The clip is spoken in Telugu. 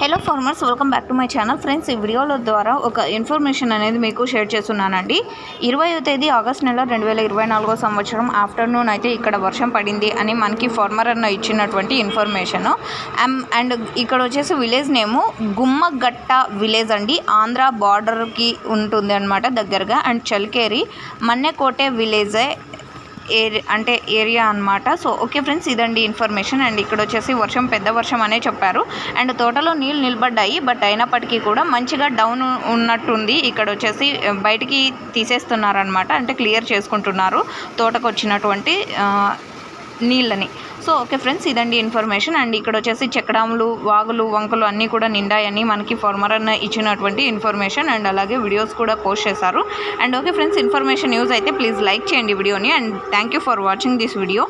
Hello farmers welcome back to my channel. Friends ఈ వీడియోల ద్వారా ఒక ఇన్ఫర్మేషన్ అనేది మీకు షేర్ చేస్తున్నానండి. ఇరవై తేదీ ఆగస్ట్ నెల రెండు వేల ఇరవై నాలుగో సంవత్సరం ఆఫ్టర్నూన్ అయితే ఇక్కడ వర్షం పడింది అని మనకి ఫార్మర్ అన్న ఇచ్చినటువంటి ఇన్ఫర్మేషన్. అండ్ ఇక్కడ వచ్చేసి విలేజ్ నేము గుమ్మగట్ట విలేజ్ అండి. ఆంధ్ర బార్డర్కి ఉంటుంది అనమాట దగ్గరగా. అండ్ చల్కేరి మన్నెకోటే విలేజే ఏరి అంటే ఏరియా అనమాట సో ఓకే ఫ్రెండ్స్ ఇదండి ఇన్ఫర్మేషన్. అండ్ ఇక్కడ వచ్చేసి వర్షం పెద్ద వర్షం అనే చెప్పారు. అండ్ తోటలో నీళ్ళు నిలబడ్డాయి. బట్ అయినప్పటికీ కూడా మంచిగా డౌన్ ఉన్నట్టుంది. ఇక్కడ వచ్చేసి బయటికి తీసేస్తున్నారనమాట అంటే క్లియర్ చేసుకుంటున్నారు. తోటకు వచ్చినటువంటి నీళ్ళని. సో ఓకే ఫ్రెండ్స్ ఇదండి ఇన్ఫర్మేషన్. అండ్ ఇక్కడ వచ్చేసి చెక్కడాములు వాగులు వంకలు అన్నీ కూడా నిండాయని మనకి ఫార్మర్ అన్న ఇచ్చినటువంటి ఇన్ఫర్మేషన్. అండ్ అలాగే వీడియోస్ కూడా పోస్ట్ చేశారు. And okay friends information use అయితే ప్లీజ్ లైక్ చేయండి వీడియోని. And thank you for watching this video.